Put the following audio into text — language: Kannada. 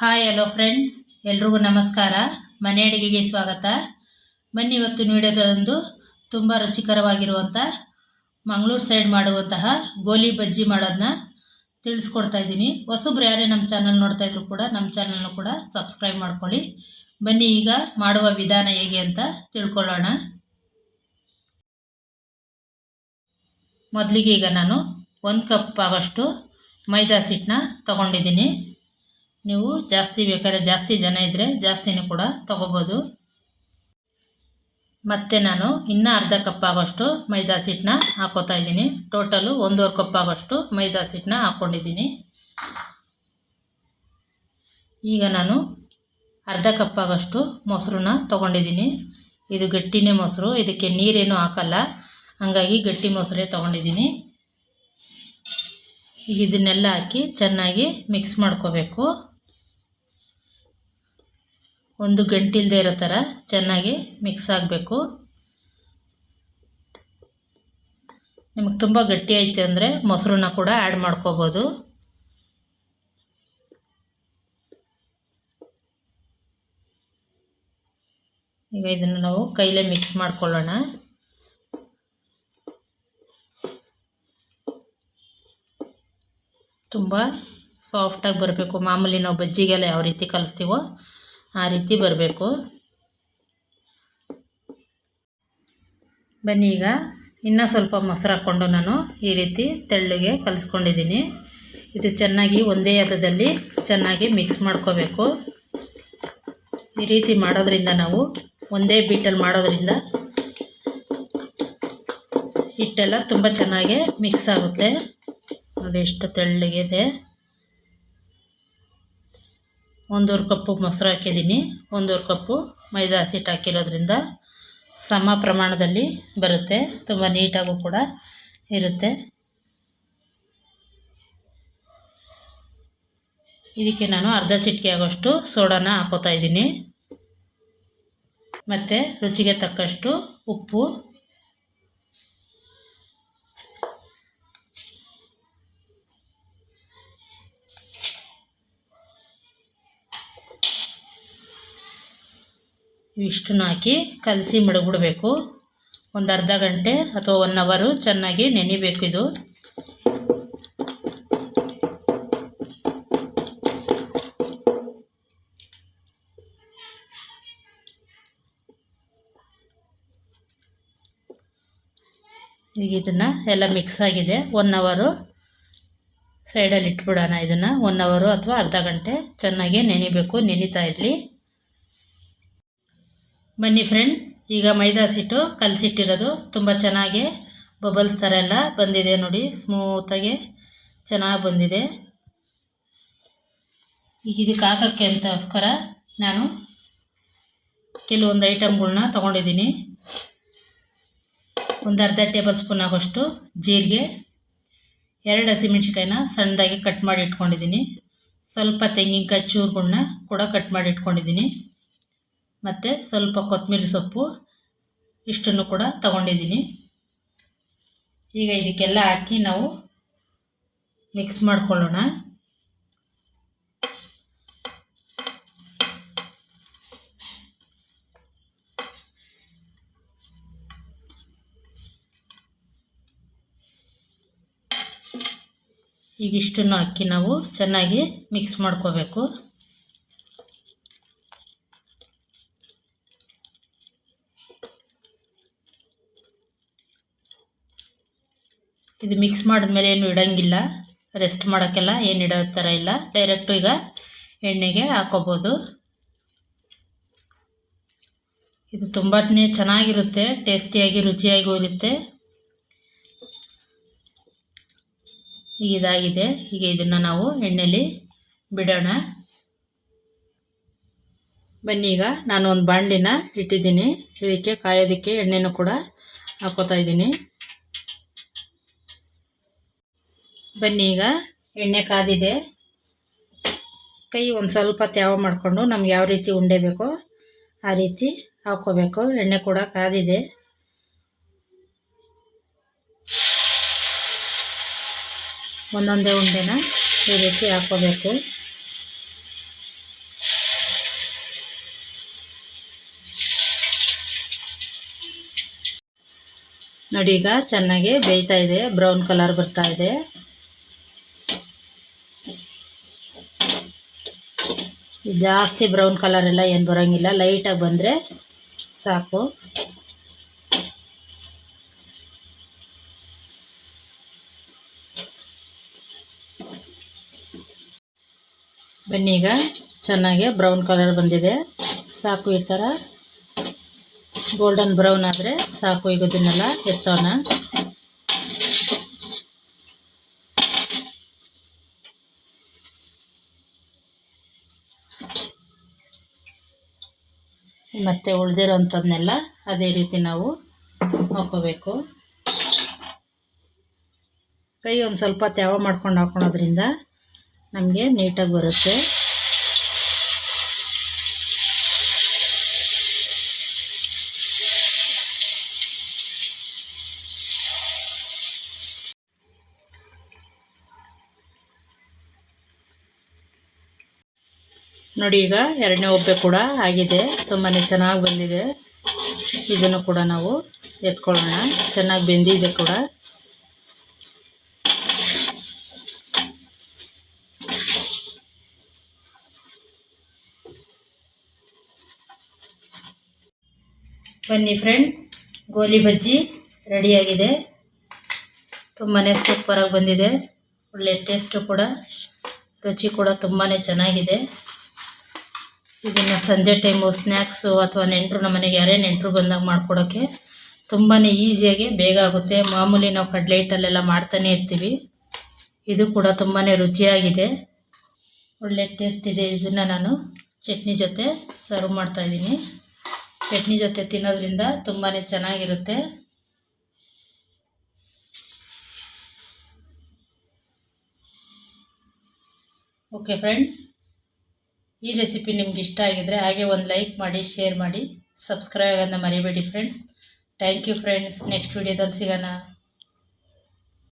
ಹಾಯ್ ಹಲೋ ಫ್ರೆಂಡ್ಸ್ ಎಲ್ರಿಗೂ ನಮಸ್ಕಾರ. ಮನೆ ಅಡುಗೆಗೆ ಸ್ವಾಗತ. ಬನ್ನಿ ಇವತ್ತು ನೀಡೋದೊಂದು ತುಂಬ ರುಚಿಕರವಾಗಿರುವಂಥ ಮಂಗಳೂರು ಸೈಡ್ ಮಾಡುವಂತಹ ಗೋಲಿ ಬಜ್ಜಿ ಮಾಡೋದನ್ನ ತಿಳಿಸ್ಕೊಡ್ತಾ ಇದ್ದೀನಿ. ಹೊಸಬ್ರು ಯಾರೇ ನಮ್ಮ ಚಾನಲ್ ನೋಡ್ತಾ ಇದ್ರು ಕೂಡ ನಮ್ಮ ಚಾನಲ್ನ ಕೂಡ ಸಬ್ಸ್ಕ್ರೈಬ್ ಮಾಡ್ಕೊಳ್ಳಿ. ಬನ್ನಿ ಈಗ ಮಾಡುವ ವಿಧಾನ ಹೇಗೆ ಅಂತ ತಿಳ್ಕೊಳ್ಳೋಣ. ಮೊದಲಿಗೆ ಈಗ ನಾನು ಒಂದು ಕಪ್ ಆಗೋಷ್ಟು ಮೈದಾ ಸಿಟ್ಟನ್ನ ತೊಗೊಂಡಿದ್ದೀನಿ. ನೀವು ಜಾಸ್ತಿ ಬೇಕಾದ್ರೆ ಜಾಸ್ತಿ ಜನ ಇದ್ದರೆ ಜಾಸ್ತಿನೂ ಕೂಡ ತೊಗೋಬೋದು. ಮತ್ತು ನಾನು ಇನ್ನೂ ಅರ್ಧ ಕಪ್ ಆಗೋಷ್ಟು ಮೈದಾ ಹಿಟ್ಟನ್ನ ಹಾಕೋತಾ ಇದ್ದೀನಿ. ಟೋಟಲು ಒಂದೂವರೆ ಕಪ್ ಆಗೋಷ್ಟು ಮೈದಾ ಹಿಟ್ಟನ್ನ ಹಾಕ್ಕೊಂಡಿದ್ದೀನಿ. ಈಗ ನಾನು ಅರ್ಧ ಕಪ್ ಆಗೋಷ್ಟು ಮೊಸರನ್ನ ತೊಗೊಂಡಿದ್ದೀನಿ. ಇದು ಗಟ್ಟಿನೇ ಮೊಸರು, ಇದಕ್ಕೆ ನೀರೇನು ಹಾಕಲ್ಲ. ಹಾಗಾಗಿ ಗಟ್ಟಿ ಮೊಸರೇ ತೊಗೊಂಡಿದ್ದೀನಿ. ಈಗ ಇದನ್ನೆಲ್ಲ ಹಾಕಿ ಚೆನ್ನಾಗಿ ಮಿಕ್ಸ್ ಮಾಡ್ಕೋಬೇಕು. ಒಂದು ಗಂಟಿಲ್ದೇ ಇರೋ ಥರ ಚೆನ್ನಾಗಿ ಮಿಕ್ಸ್ ಆಗಬೇಕು. ನಿಮಗೆ ತುಂಬ ಗಟ್ಟಿ ಐತೆ ಅಂದರೆ ಮೊಸರನ್ನ ಕೂಡ ಆ್ಯಡ್ ಮಾಡ್ಕೋಬೋದು. ಈಗ ಇದನ್ನು ನಾವು ಕೈಲೇ ಮಿಕ್ಸ್ ಮಾಡ್ಕೊಳ್ಳೋಣ. ತುಂಬ ಸಾಫ್ಟಾಗಿ ಬರಬೇಕು. ಮಾಮೂಲಿ ನಾವು ಬಜ್ಜಿಗೆಲ್ಲ ಯಾವ ರೀತಿ ಕಲಿಸ್ತೀವೋ ಆ ರೀತಿ ಬರಬೇಕು. ಬನ್ನಿ ಈಗ, ಇನ್ನೂ ಸ್ವಲ್ಪ ಮೊಸರು ಹಾಕ್ಕೊಂಡು ನಾನು ಈ ರೀತಿ ತೆಳ್ಳಗೆ ಕಲಿಸ್ಕೊಂಡಿದ್ದೀನಿ. ಇದು ಚೆನ್ನಾಗಿ ಒಂದೇ ಹದದಲ್ಲಿ ಚೆನ್ನಾಗಿ ಮಿಕ್ಸ್ ಮಾಡ್ಕೋಬೇಕು. ಈ ರೀತಿ ಮಾಡೋದ್ರಿಂದ ನಾವು ಒಂದೇ ಬಿಟ್ಟಲ್ಲಿ ಮಾಡೋದ್ರಿಂದ ಹಿಟ್ಟೆಲ್ಲ ತುಂಬ ಚೆನ್ನಾಗಿ ಮಿಕ್ಸ್ ಆಗುತ್ತೆ. ನೋಡಿ ಎಷ್ಟು ತೆಳ್ಳಗಿದೆ. ಒಂದೂವರೆ ಕಪ್ಪು ಮೊಸರು ಹಾಕಿದ್ದೀನಿ. ಒಂದೂವರೆ ಕಪ್ಪು ಮೈದಾ ಹಸಿಟ್ಟು ಹಾಕಿರೋದ್ರಿಂದ ಸಮ ಪ್ರಮಾಣದಲ್ಲಿ ಬರುತ್ತೆ. ತುಂಬ ನೀಟಾಗೂ ಕೂಡ ಇರುತ್ತೆ. ಇದಕ್ಕೆ ನಾನು ಅರ್ಧ ಚಿಟಿಕೆ ಆಗೋಷ್ಟು ಸೋಡಾನ ಹಾಕೋತಾ ಇದ್ದೀನಿ. ಮತ್ತು ರುಚಿಗೆ ತಕ್ಕಷ್ಟು ಉಪ್ಪು ಇಷ್ಟನ್ನು ಹಾಕಿ ಕಲಸಿ ಮಡಗ್ಬಿಡ್ಬೇಕು. ಒಂದು ಅರ್ಧ ಗಂಟೆ ಅಥವಾ ಒನ್ ಅವರು ಚೆನ್ನಾಗಿ ನೆನಿಬೇಕು ಇದು. ಈಗ ಇದನ್ನು ಎಲ್ಲ ಮಿಕ್ಸ್ ಆಗಿದೆ. ಒನ್ ಅವರು ಸೈಡಲ್ಲಿ ಇಟ್ಬಿಡೋಣ ಇದನ್ನು. ಒನ್ ಅವರು ಅಥವಾ ಅರ್ಧ ಗಂಟೆ ಚೆನ್ನಾಗಿ ನೆನಿಬೇಕು, ನೆನಿತಾ ಇರಲಿ. ಬನ್ನಿ ಫ್ರೆಂಡ್ ಈಗ ಮೈದಾ ಸಿಟ್ಟು ಕಲಸಿಟ್ಟಿರೋದು. ತುಂಬ ಚೆನ್ನಾಗಿ ಬಬಲ್ಸ್ ಥರ ಎಲ್ಲ ಬಂದಿದೆ ನೋಡಿ ಸ್ಮೂತಾಗಿ ಚೆನ್ನಾಗಿ ಬಂದಿದೆ. ಈಗ ಇದಕ್ಕೆ ಹಾಕೋಕ್ಕೆ ಅಂತಗೋಸ್ಕರ ನಾನು ಕೆಲವೊಂದು ಐಟಮ್ಗಳನ್ನ ತೊಗೊಂಡಿದ್ದೀನಿ. ಒಂದು ಅರ್ಧ ಟೇಬಲ್ ಸ್ಪೂನ್ ಆಗೋಷ್ಟು ಜೀರಿಗೆ, ಎರಡು ಹಸಿಮೆಣ್ಸಿಕಾಯಿನ ಸಣ್ಣದಾಗಿ ಕಟ್ ಮಾಡಿ ಇಟ್ಕೊಂಡಿದ್ದೀನಿ. ಸ್ವಲ್ಪ ತೆಂಗಿನಕಾಯಿ ಚೂರುಗಳನ್ನ ಕೂಡ ಕಟ್ ಮಾಡಿ ಇಟ್ಕೊಂಡಿದ್ದೀನಿ. ಮತ್ತು ಸ್ವಲ್ಪ ಕೊತ್ತಂಬರಿ ಸೊಪ್ಪು ಇಷ್ಟನ್ನು ಕೂಡ ತಗೊಂಡಿದ್ದೀನಿ. ಈಗ ಇದಕ್ಕೆಲ್ಲ ಹಾಕಿ ನಾವು ಮಿಕ್ಸ್ ಮಾಡಿಕೊಳ್ಳೋಣ. ಈಗ ಇಷ್ಟನ್ನು ಹಾಕಿ ನಾವು ಚೆನ್ನಾಗಿ ಮಿಕ್ಸ್ ಮಾಡ್ಕೋಬೇಕು. ಇದು ಮಿಕ್ಸ್ ಮಾಡಿದ್ಮೇಲೆ ಏನು ಇಡೋಂಗಿಲ್ಲ. ರೆಸ್ಟ್ ಮಾಡೋಕ್ಕೆಲ್ಲ ಏನು ಇಡೋ ಥರ ಇಲ್ಲ. ಡೈರೆಕ್ಟು ಈಗ ಎಣ್ಣೆಗೆ ಹಾಕೋಬೋದು. ಇದು ತುಂಬಾ ಚೆನ್ನಾಗಿರುತ್ತೆ. ಟೇಸ್ಟಿಯಾಗಿ ರುಚಿಯಾಗಿ ಇರುತ್ತೆ ಈಗ ಇದಾಗಿದೆ. ಈಗ ಇದನ್ನು ನಾವು ಎಣ್ಣೆಲಿ ಬಿಡೋಣ. ಬನ್ನಿ ಈಗ ನಾನು ಒಂದು ಬಾಣಲಿನ ಇಟ್ಟಿದ್ದೀನಿ. ಇದಕ್ಕೆ ಕಾಯೋದಕ್ಕೆ ಎಣ್ಣೆನೂ ಕೂಡ ಹಾಕೋತಾ ಇದ್ದೀನಿ. ಬನ್ನಿ ಈಗ. ಎಣ್ಣೆ ಕಾದಿದೆ. ಕೈ ಒಂದು ಸ್ವಲ್ಪ ತ್ಯಾವ ಮಾಡಿಕೊಂಡು ನಮ್ಗೆ ಯಾವ ರೀತಿ ಉಂಡೆ ಬೇಕೋ ಆ ರೀತಿ ಹಾಕ್ಕೋಬೇಕು ಎಣ್ಣೆ ಕೂಡ ಕಾದಿದೆ. ಒಂದೊಂದೇ ಉಂಡೆನ ಈ ರೀತಿ ಹಾಕ್ಕೋಬೇಕು ನೋಡಿ ಈಗ ಚೆನ್ನಾಗಿ ಬೇಯ್ತಾ ಇದೆ. ಬ್ರೌನ್ ಕಲರ್ ಬರ್ತಾ ಇದೆ. ಜಾಸ್ತಿ ಬ್ರೌನ್ ಕಲರ್ ಎಲ್ಲ ಏನು ಬರೋಂಗಿಲ್ಲ. ಲೈಟಾಗಿ ಬಂದರೆ ಸಾಕು. ಬನ್ನಿ ಈಗ ಚೆನ್ನಾಗಿ ಬ್ರೌನ್ ಕಲರ್ ಬಂದಿದೆ. ಸಾಕು ಈ ಥರ ಗೋಲ್ಡನ್ ಬ್ರೌನ್ ಆದರೆ ಸಾಕು ಈಗ ಇದನ್ನೆಲ್ಲ ಎತ್ತೋಣ ಮತ್ತು ಉಳಿದಿರೋಂಥದ್ನೆಲ್ಲ ಅದೇ ರೀತಿ ನಾವು ಹಾಕೋಬೇಕು. ಕೈ ಒಂದು ಸ್ವಲ್ಪ ತ್ಯಾವ ಮಾಡ್ಕೊಂಡು ಹಾಕೊಳೋದ್ರಿಂದ ನಮಗೆ ನೀಟಾಗಿ ಬರುತ್ತೆ. ನೋಡಿ ಈಗ ಎರಡನೇ ಒಬ್ಬೆ ಕೂಡ ಆಗಿದೆ. ತುಂಬಾ ಚೆನ್ನಾಗಿ ಬಂದಿದೆ. ಇದನ್ನು ಕೂಡ ನಾವು ಎತ್ಕೊಳ್ಳೋಣ. ಚೆನ್ನಾಗಿ ಬೆಂದಿದೆ ಕೂಡ. ಬನ್ನಿ ಫ್ರೆಂಡ್ ಗೋಲಿ ಬಜ್ಜಿ ರೆಡಿಯಾಗಿದೆ ತುಂಬಾ ಸೂಪರಾಗಿ ಬಂದಿದೆ. ಒಳ್ಳೆ ಟೇಸ್ಟು ಕೂಡ, ರುಚಿ ಕೂಡ ತುಂಬಾ ಚೆನ್ನಾಗಿದೆ. ಇದನ್ನು ಸಂಜೆ ಟೈಮು ಸ್ನ್ಯಾಕ್ಸು ಅಥವಾ ನೆಂಟರು ನಮ್ಮ ಮನೆಗೆ ಯಾರೇ ನೆಂಟರು ಬಂದಾಗ ಮಾಡಿಕೊಡೋಕ್ಕೆ ತುಂಬಾ ಈಸಿಯಾಗಿ ಬೇಗ ಆಗುತ್ತೆ. ಮಾಮೂಲಿ ನಾವು ಕಡಲೆ ಹಿಟ್ಟಲ್ಲೆಲ್ಲ ಮಾಡ್ತಾನೆ ಇರ್ತೀವಿ. ಇದು ಕೂಡ ತುಂಬಾ ರುಚಿಯಾಗಿದೆ. ಒಳ್ಳೆ ಟೇಸ್ಟ್ ಇದೆ ಇದನ್ನು ನಾನು ಚಟ್ನಿ ಜೊತೆ ಸರ್ವ್ ಮಾಡ್ತಾಯಿದ್ದೀನಿ ಚಟ್ನಿ ಜೊತೆ ತಿನ್ನೋದ್ರಿಂದ ತುಂಬಾ ಚೆನ್ನಾಗಿರುತ್ತೆ. ಓಕೆ ಫ್ರೆಂಡ್ ಈ ರೆಸಿಪಿ ನಿಮ್ಗೆ ಇಷ್ಟ ಆಗಿದ್ರೆ ಹಾಗೆ ಒಂದು ಲೈಕ್ ಮಾಡಿ ಶೇರ್ ಮಾಡಿ ಸಬ್ಸ್ಕ್ರೈಬ್ ಆಗೋದನ್ನ ಮರಿಬೇಡಿ friends thank you friends next ವೀಡಿಯೋದಲ್ಲಿ ಸಿಗೋಣ.